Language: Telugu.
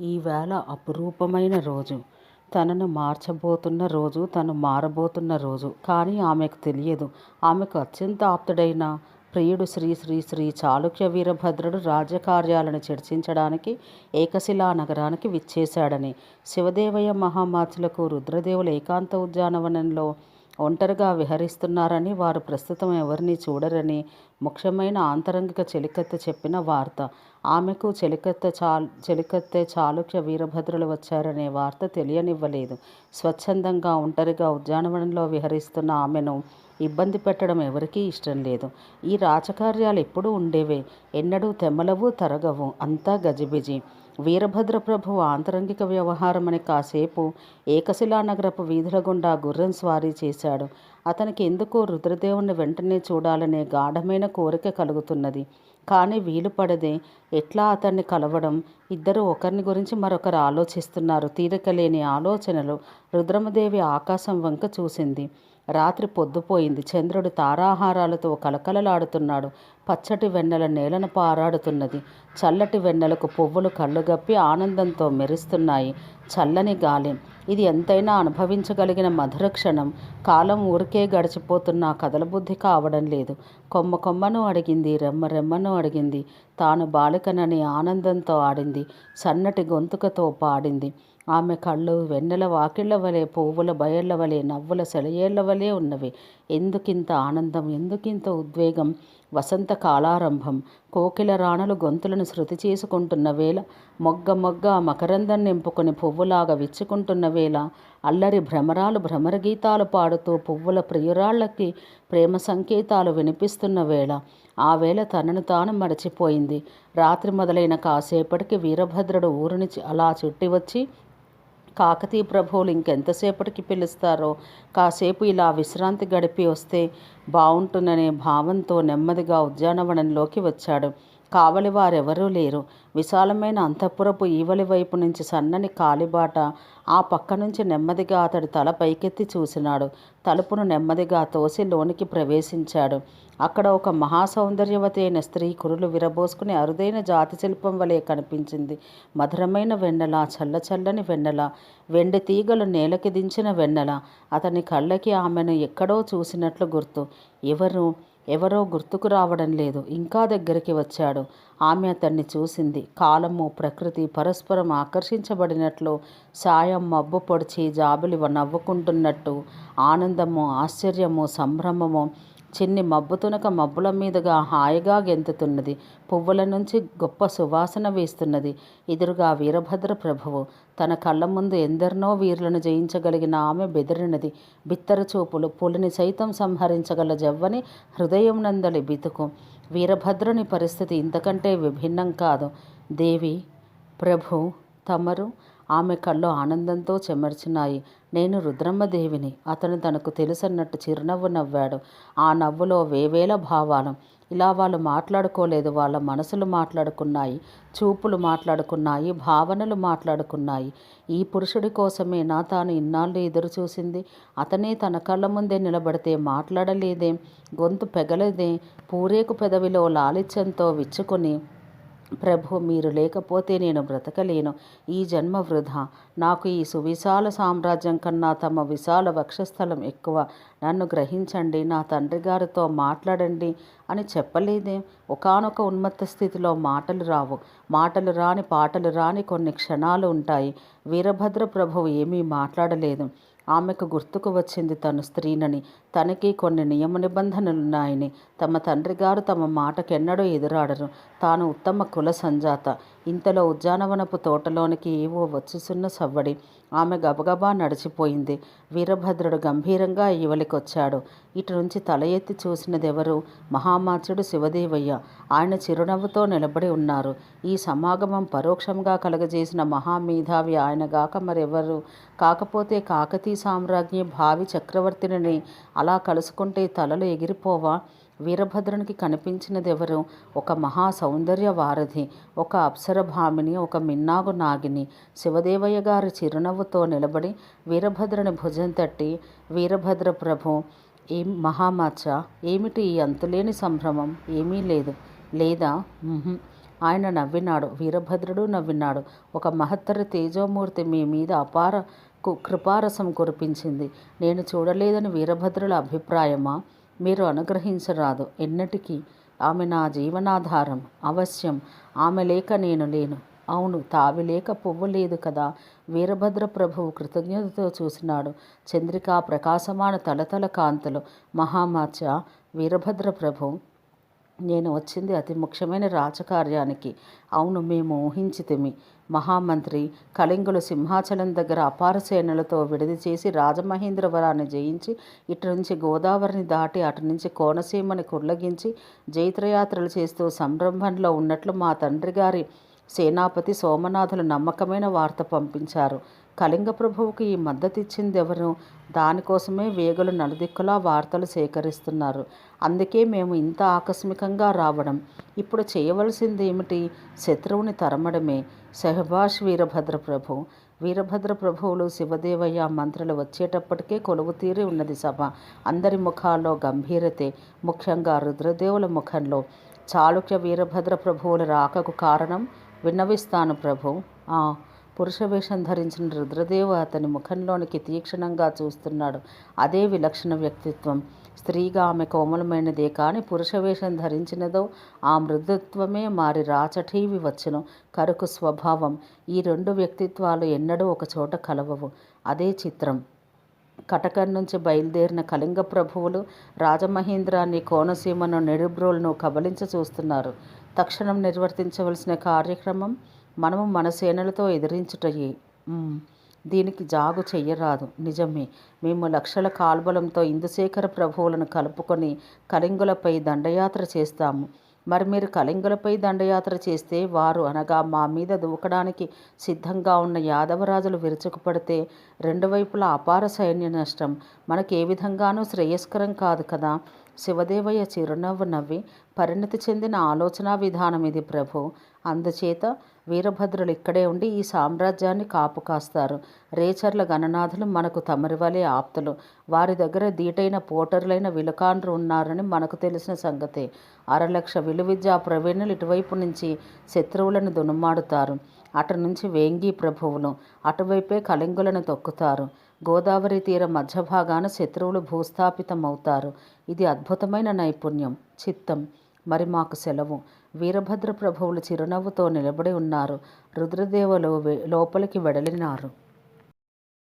ఈవేళ అపురూపమైన రోజు. తనను మార్చబోతున్న రోజు. తను మారబోతున్న రోజు. కానీ ఆమెకు తెలియదు. ఆమెకు అత్యంత ఆప్తుడైన, ప్రియుడు శ్రీ శ్రీ శ్రీ చాళుక్య వీరభద్రుడు రాజకార్యాలను చర్చించడానికి ఏకశిలా నగరానికి విచ్చేశాడని. శివదేవయ్య మహామాచులకు రుద్రదేవుల ఏకాంత ఉద్యానవనంలో ఒంటరిగా విహరిస్తున్నారని, వారు ప్రస్తుతం ఎవరిని చూడరని ముఖ్యమైన ఆంతరంగిక చెలికత్తె చెప్పిన వార్త. ఆమెకు చెలికత్తె చాళుక్య వీరభద్రులు వచ్చారనే వార్త తెలియనివ్వలేదు. స్వచ్ఛందంగా ఒంటరిగా ఉద్యానవనంలో విహరిస్తున్న ఆమెను ఇబ్బంది పెట్టడం ఎవరికీ ఇష్టం లేదు ఈ రాచకార్యాలు ఎప్పుడూ ఉండేవే. ఎన్నడూ తెమలవు, తరగవు. అంతా గజిబిజి. వీరభద్రప్రభువు ఆంతరంగిక వ్యవహారమని కాసేపు ఏకశిలానగరపు వీధుల గుండా గుర్రం స్వారీ చేశాడు. అతనికి ఎందుకో రుద్రదేవుని వెంటనే చూడాలనే గాఢమైన కోరిక కలుగుతున్నది. కానీ వీలుపడదే. ఎట్లా అతన్ని కలవడం? ఇద్దరు ఒకరిని గురించి మరొకరు ఆలోచిస్తున్నారు. తీరికలేని ఆలోచనలు. రుద్రమదేవి ఆకాశం వంక చూసింది. రాత్రి పొద్దుపోయింది. చంద్రుడు తారాహారాలతో కలకలలాడుతున్నాడు పచ్చటి వెన్నెల నేలను పారాడుతున్నది. చల్లటి వెన్నెలకు పువ్వులు కళ్ళుగప్పి ఆనందంతో మెరుస్తున్నాయి. చల్లని గాలి. ఇది ఎంతైనా అనుభవించగలిగిన మధుర క్షణం. కాలం ఊరికే గడిచిపోతున్నా కదలబుద్ధి కావడం లేదు. కొమ్మ కొమ్మను అడిగింది. రెమ్మ రెమ్మను అడిగింది. తాను బాలికనని ఆనందంతో ఆడింది. సన్నటి గొంతుకతో పాడింది. ఆమె కళ్ళు వెన్నెల వాకిళ్ళ వలె, పువ్వుల బయళ్ళ వలె, నవ్వుల సెలయేళ్ళ వలె ఉన్నవి. ఎందుకింత ఆనందం? ఎందుకింత ఉద్వేగం? వసంత కాలారంభం. కోకిల రాణలు గొంతులను శృతి చేసుకుంటున్న వేళ, మొగ్గ మొగ్గ మకరందం నింపుకొని పువ్వులాగా విచ్చుకుంటున్న వేళ, అల్లరి భ్రమరాలు భ్రమరగీతాలు పాడుతూ పువ్వుల ప్రియురాళ్ళకి ప్రేమ సంకేతాలు వినిపిస్తున్న వేళ, ఆ వేళ తనను తాను మరచిపోయింది. రాత్రి మొదలైన కాసేపటికి వీరభద్రుడు ఊరిని అలా చుట్టి వచ్చి కాకతీయ ప్రభువులు ఇంకెంతసేపటికి పిలుస్తారో, కాసేపు ఇలా విశ్రాంతి గడిపి వస్తే బాగుంటుందనే భావంతో నెమ్మదిగా ఉద్యానవనంలోకి వచ్చాడు. కావలివారెవరూ లేరు. విశాలమైన అంతఃపురపు ఈవలి వైపు నుంచి సన్నని కాలిబాట. ఆ పక్క నుంచి నెమ్మదిగా అతడు తల పైకెత్తి చూసినాడు. తలుపును నెమ్మదిగా తోసి లోనికి ప్రవేశించాడు. అక్కడ ఒక మహాసౌందర్యవతి అయిన స్త్రీ కురులు విరబోసుకుని అరుదైన జాతి శిల్పం వలె కనిపించింది. మధురమైన వెన్నెల. చల్లచల్లని వెన్నెల. వెండి తీగలు నేలకి దించిన వెన్నెల. అతని కళ్ళకి ఆమెను ఎక్కడో చూసినట్లు గుర్తు. ఎవరు? ఎవరో గుర్తుకు రావడం లేదు. ఇంకా దగ్గరికి వచ్చాడు. ఆమె అతన్ని చూసింది. కాలము, ప్రకృతి పరస్పరం ఆకర్షించబడినట్లు, సాయం మబ్బు పొడిచి జాబిలి నవ్వుకుంటున్నట్టు, ఆనందము, ఆశ్చర్యము, సంభ్రమము. చిన్ని మబ్బుతునక మబ్బుల మీదుగా హాయిగా గెంతుతున్నది. పువ్వుల నుంచి గొప్ప సువాసన వీస్తున్నది. ఎదురుగా వీరభద్ర ప్రభువు. తన కళ్ళ ముందు ఎందరినో వీరులను జయించగలిగిన ఆమె బెదిరినది. బిత్తర చూపులు. పులిని సైతం సంహరించగల జవ్వని హృదయం నందలి బితుకు. వీరభద్రుని పరిస్థితి ఇంతకంటే విభిన్నం కాదు. దేవి ప్రభు తమరు? ఆమె కళ్ళు ఆనందంతో చెమర్చినాయి. నేను రుద్రమ్మదేవిని. అతను తనకు తెలుసన్నట్టు చిరునవ్వు నవ్వాడు. ఆ నవ్వులో వేవేల భావాలు. ఇలా వాళ్ళు మాట్లాడుకోలేదు. వాళ్ళ మనసులు మాట్లాడుకున్నాయి. చూపులు మాట్లాడుకున్నాయి. భావనలు మాట్లాడుకున్నాయి. ఈ పురుషుడి కోసమేనా తాను ఇన్నాళ్ళు ఎదురుచూసింది? అతనే తన కళ్ళ ముందే నిలబడితే మాట్లాడలేదే? గొంతు పెగలదే? పూరేకు పెదవిలో లాలిత్యంతో విచ్చుకుని ప్రభు మీరు లేకపోతే నేను బ్రతకలేను. ఈ జన్మ వృధా. నాకు ఈ సువిశాల సామ్రాజ్యం కన్నా తమ విశాల వక్షస్థలం ఎక్కువ. నన్ను గ్రహించండి. నా తండ్రిగారితో మాట్లాడండి అని చెప్పలేదే? ఒకానొక ఉన్మత్త స్థితిలో మాటలు రావు. మాటలు రాని, పాటలు రాని కొన్ని క్షణాలు ఉంటాయి. వీరభద్ర ప్రభువు ఏమీ మాట్లాడలేదు. ఆమెకు గుర్తుకు వచ్చింది తను స్త్రీనని, తనకి కొన్ని నియమ నిబంధనలున్నాయని, తమ తండ్రిగారు తమ మాటకెన్నడూ ఎదురాడరు. తాను ఉత్తమ కుల సంజాత. ఇంతలో ఉద్యానవనపు తోటలోనికి ఓ వచ్చుసున్న సవ్వడి. ఆమె గబగబా నడిచిపోయింది. వీరభద్రుడు గంభీరంగా ఈవలికొచ్చాడు. ఇటునుంచి తల ఎత్తి చూసినదెవరు? మహామాత్యుడు శివదేవయ్య. ఆయన చిరునవ్వుతో నిలబడి ఉన్నారు. ఈ సమాగమం పరోక్షంగా కలగజేసిన మహామేధావి ఆయనగాక మరెవరు? కాకపోతే కాకతీయ సామ్రాజ్ఞి భావి చక్రవర్తిని అలా కలుసుకుంటే తలలు ఎగిరిపోవా? వీరభద్రునికి కనిపించినదెవరు? ఒక మహా సౌందర్య వారధి. ఒక అప్సరభామిని. ఒక మిన్నాగు నాగిని. శివదేవయ్య గారి చిరునవ్వుతో నిలబడి వీరభద్రుని భుజం తట్టి, వీరభద్ర ప్రభు ఏం మహామాచ ఏమిటి ఈ అంతులేని సంభ్రమం? ఏమీ లేదు. లేదా? ఆయన నవ్వినాడు వీరభద్రుడు నవ్వినాడు ఒక మహత్తర తేజోమూర్తి మీ మీద అపార కు- కృపారసం కురిపించింది నేను చూడలేదని వీరభద్రుల అభిప్రాయమా మీరు అనుగ్రహించరాదు. ఎన్నటికీ ఆమె నా జీవనాధారం అవశ్యం. ఆమె లేక నేను లేను. అవును తావి లేక పువ్వు లేదు కదా. వీరభద్ర ప్రభువు కృతజ్ఞతతో చూసినాడు. చంద్రికా ప్రకాశమాన తలతల కాంతులు. మహామాచ వీరభద్ర ప్రభు నేను వచ్చింది అతి ముఖ్యమైన రాజకార్యానికి. అవును మేము ఊహించితిమి. మహామంత్రి కళింగులు సింహాచలం దగ్గర అపార సేనలతో విడిది చేసి రాజమహేంద్రవరాన్ని జయించి ఇటు నుంచి గోదావరిని దాటి అటు నుంచి కోనసీమని కుర్లగించి జైత్రయాత్రలు చేస్తూ సంరంభంలో ఉన్నట్లు మా తండ్రి గారి సేనాపతి సోమనాథులు నమ్మకమైన వార్త పంపించారు. కళింగ ప్రభువుకు ఈ మద్దతిచ్చిందెవరు? ఎవరు దానికోసమే వేగులు నలుదిక్కులా వార్తలు సేకరిస్తున్నారు. అందుకే మేము ఇంత ఆకస్మికంగా రావడం. ఇప్పుడు చేయవలసింది ఏమిటి శత్రువుని తరమడమే. సెహబాష్ వీరభద్ర ప్రభు. వీరభద్ర ప్రభువులు శివదేవయ్య మంత్రులు వచ్చేటప్పటికే కొలువు తీరి ఉన్నది సభ. అందరి ముఖాల్లో గంభీరతే. ముఖ్యంగా రుద్రదేవుల ముఖంలో. చాళుక్య వీరభద్ర ప్రభువుల రాకకు కారణం? విన్నవిస్తాను ప్రభు. పురుషవేషం పురుష వేషం ధరించిన రుద్రదేవ అతని ముఖంలోనికి తీక్షణంగా చూస్తున్నాడు. అదే విలక్షణ వ్యక్తిత్వం. స్త్రీగా ఆమె కోమలమైనదే కానీ పురుష వేషం ధరించినదో ఆ మృదుత్వమే మారి రాచఠీవి వచ్చును. కరుకు స్వభావం. ఈ రెండు వ్యక్తిత్వాలు ఎన్నడూ ఒక చోట కలవవు. అదే చిత్రం. కటకం నుంచి బయలుదేరిన కళింగ ప్రభువులు రాజమహేంద్రాన్ని కోనసీమను నెడుబ్రోలను కబలించ చూస్తున్నారు. తక్షణం నిర్వర్తించవలసిన కార్యక్రమం మనము మన సేనలతో ఎదిరించుటయే. దీనికి జాగు చెయ్యరాదు. నిజమే. మేము లక్షల కాల్బలంతో ఇందుశేఖర ప్రభువులను కలుపుకొని కళింగులపై దండయాత్ర చేస్తాము. మరి మీరు కళింగులపై దండయాత్ర చేస్తే వారు అనగా మా మీద దూకడానికి సిద్ధంగా ఉన్న యాదవరాజులు విరుచుకుపడితే రెండు వైపులా అపార సైన్య నష్టం. మనకు ఏ విధంగానూ శ్రేయస్కరం కాదు కదా. శివదేవయ్య చిరునవ్వు నవ్వి పరిణతి చెందిన ఆలోచన విధానం ఇది ప్రభు. అందుచేత వీరభద్రులు ఇక్కడే ఉండి ఈ సామ్రాజ్యాన్ని కాపు కాస్తారు. రేచర్ల గణనాథులు మనకు తమరివలే ఆప్తులు. వారి దగ్గర దీటైన పోటర్లైన విలకాండ్రు ఉన్నారని మనకు తెలిసిన సంగతే. అరలక్ష విలువిద్యా ప్రవీణులు ఇటువైపు నుంచి శత్రువులను దునుమాడుతారు. అటు నుంచి వేంగి ప్రభువులు అటువైపే కళింగులను తొక్కుతారు. గోదావరి తీర మధ్య భాగాన శత్రువులు భూస్థాపితమవుతారు. ఇది అద్భుతమైన నైపుణ్యం చిత్తం. మరి మాకు సెలవు. వీరభద్ర ప్రభువులు చిరునవ్వుతో నిలబడి ఉన్నారు. రుద్రదేవలు లోపలికి వెడలినారు.